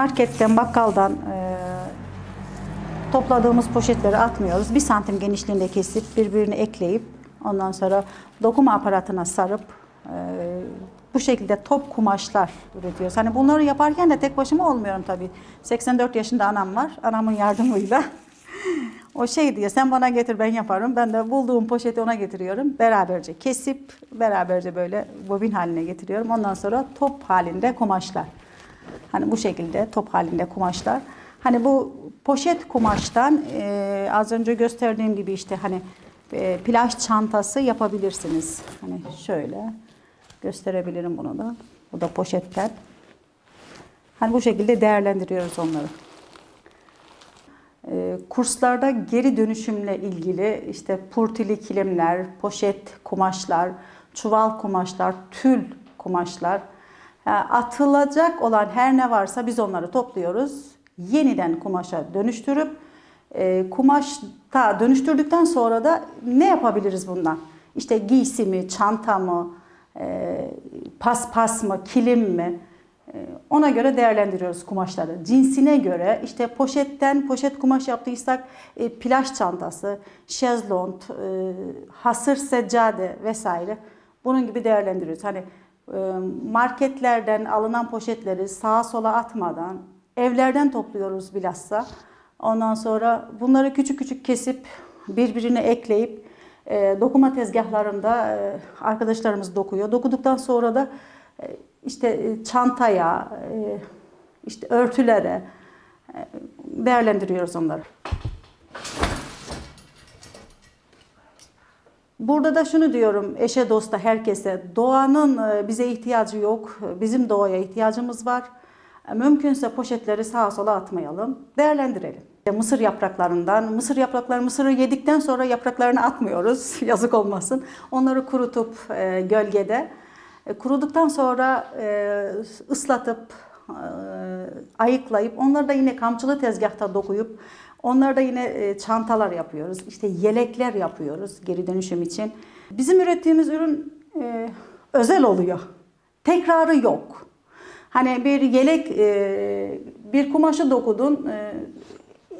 Marketten, bakkaldan e, topladığımız poşetleri atmıyoruz. Bir santim genişliğinde kesip birbirine ekleyip ondan sonra dokuma aparatına sarıp e, bu şekilde top kumaşlar üretiyoruz. Hani bunları yaparken de tek başıma olmuyorum tabii. 84 yaşında anam var. Anamın yardımıyla. o şey diyor sen bana getir ben yaparım. Ben de bulduğum poşeti ona getiriyorum. Beraberce kesip beraberce böyle bobin haline getiriyorum. Ondan sonra top halinde kumaşlar. Hani bu şekilde top halinde kumaşlar. Hani bu poşet kumaştan e, az önce gösterdiğim gibi işte hani e, plaj çantası yapabilirsiniz. Hani şöyle gösterebilirim bunu da. Bu da poşetten. Hani bu şekilde değerlendiriyoruz onları. E, kurslarda geri dönüşümle ilgili işte purtili kilimler, poşet kumaşlar, çuval kumaşlar, tül kumaşlar, atılacak olan her ne varsa biz onları topluyoruz. Yeniden kumaşa dönüştürüp e, kumaşta dönüştürdükten sonra da ne yapabiliriz bundan? İşte giysi mi, çanta mı, e, paspas mı, kilim mi? E, Ona göre değerlendiriyoruz kumaşları. Cinsine göre işte poşetten poşet kumaş yaptıysak e, plaj çantası, şezlong, e, hasır seccade vesaire bunun gibi değerlendiriyoruz. Hani marketlerden alınan poşetleri sağa sola atmadan evlerden topluyoruz bilhassa. Ondan sonra bunları küçük küçük kesip birbirine ekleyip e, dokuma tezgahlarında e, arkadaşlarımız dokuyor. Dokuduktan sonra da e, işte çantaya, işte örtülere değerlendiriyoruz onları. Burada da şunu diyorum eşe dosta herkese doğanın e, bize ihtiyacı yok. Bizim doğaya ihtiyacımız var. E, Mümkünse poşetleri sağa sola atmayalım. Değerlendirelim. E, Mısır yapraklarından, mısır yaprakları mısırı yedikten sonra yapraklarını atmıyoruz. Yazık olmasın. Onları kurutup gölgede kuruduktan sonra ıslatıp ayıklayıp onları da yine kamçılı tezgahta dokuyup onları da yine e, çantalar yapıyoruz. İşte yelekler yapıyoruz geri dönüşüm için. Bizim ürettiğimiz ürün e, özel oluyor. Tekrarı yok. Hani bir yelek, e, bir kumaşı dokudun, e,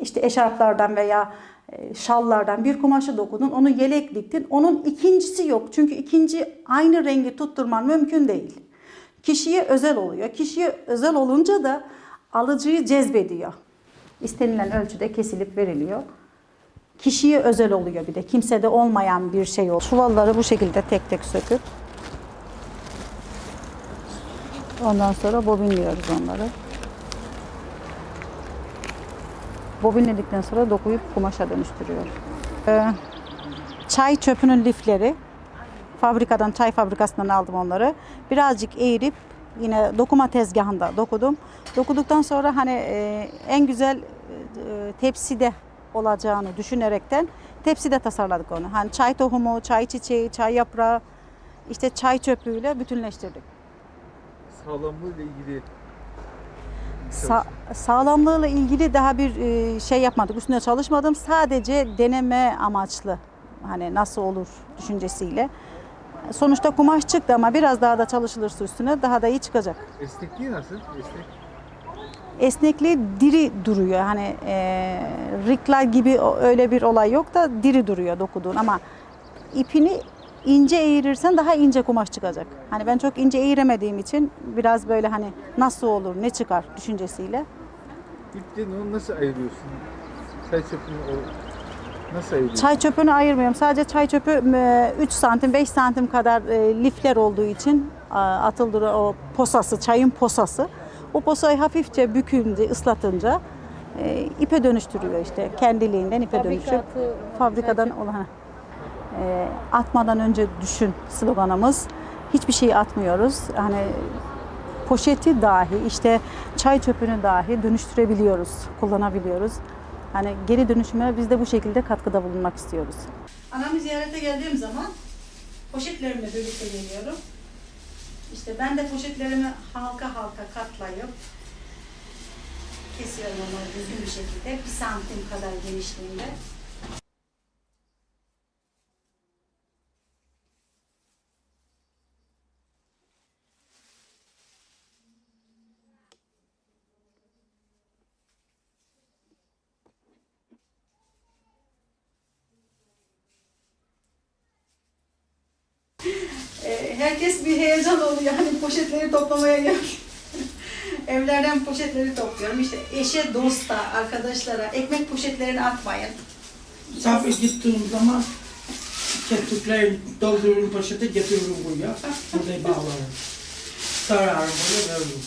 işte eşarplardan veya e, şallardan bir kumaşı dokudun, onu yelek diktin. Onun ikincisi yok. Çünkü ikinci aynı rengi tutturman mümkün değil. Kişiye özel oluyor. Kişiye özel olunca da alıcıyı cezbediyor. İstenilen ölçüde kesilip veriliyor. Kişiye özel oluyor bir de. Kimsede olmayan bir şey oluyor. Çuvalları bu şekilde tek tek söküp ondan sonra bobinliyoruz onları. Bobinledikten sonra dokuyup kumaşa dönüştürüyoruz. Ee, çay çöpünün lifleri fabrikadan çay fabrikasından aldım onları. Birazcık eğirip yine dokuma tezgahında dokudum. Dokuduktan sonra hani e, en güzel e, tepside olacağını düşünerekten tepside tasarladık onu. Hani çay tohumu, çay çiçeği, çay yaprağı, işte çay çöpüyle bütünleştirdik. Sağlamlığıyla ilgili Sa- sağlamlığıyla ilgili daha bir e, şey yapmadık. Üstüne çalışmadım. Sadece deneme amaçlı. Hani nasıl olur düşüncesiyle. Sonuçta kumaş çıktı ama biraz daha da çalışılırsa üstüne daha da iyi çıkacak. esnekliği nasıl? Esnek. Esnekliği diri duruyor. Hani e, rikler gibi öyle bir olay yok da diri duruyor dokuduğun ama ipini ince eğirirsen daha ince kumaş çıkacak. Hani ben çok ince eğiremediğim için biraz böyle hani nasıl olur, ne çıkar düşüncesiyle. İpten onu nasıl ayırıyorsun? Çöpünü o nasıl ayırıyorsun? Çay çöpünü ayırmıyorum. Sadece çay çöpü e, 3 santim 5 santim kadar e, lifler olduğu için atıldır o posası, çayın posası. O posayı hafifçe bükünce, ıslatınca e, ipe dönüştürüyor işte. Kendiliğinden ipe dönüşüp fabrikadan olan e, atmadan önce düşün sloganımız. Hiçbir şeyi atmıyoruz. Hani poşeti dahi işte çay çöpünü dahi dönüştürebiliyoruz, kullanabiliyoruz. Hani geri dönüşüme biz de bu şekilde katkıda bulunmak istiyoruz. Anamı ziyarete geldiğim zaman poşetlerimle birlikte geliyorum. İşte ben de poşetlerimi halka halka katlayıp kesiyorum onları düzgün bir şekilde. Bir santim kadar genişliğinde. Herkes bir heyecan oluyor. Hani poşetleri toplamaya geldik. Evlerden poşetleri topluyorum. İşte eşe, dosta, arkadaşlara ekmek poşetlerini atmayın. Misafir gittiğim zaman keklikleri doldururum poşete getiririm buraya. Burada bağlarım. Sararım böyle veririm.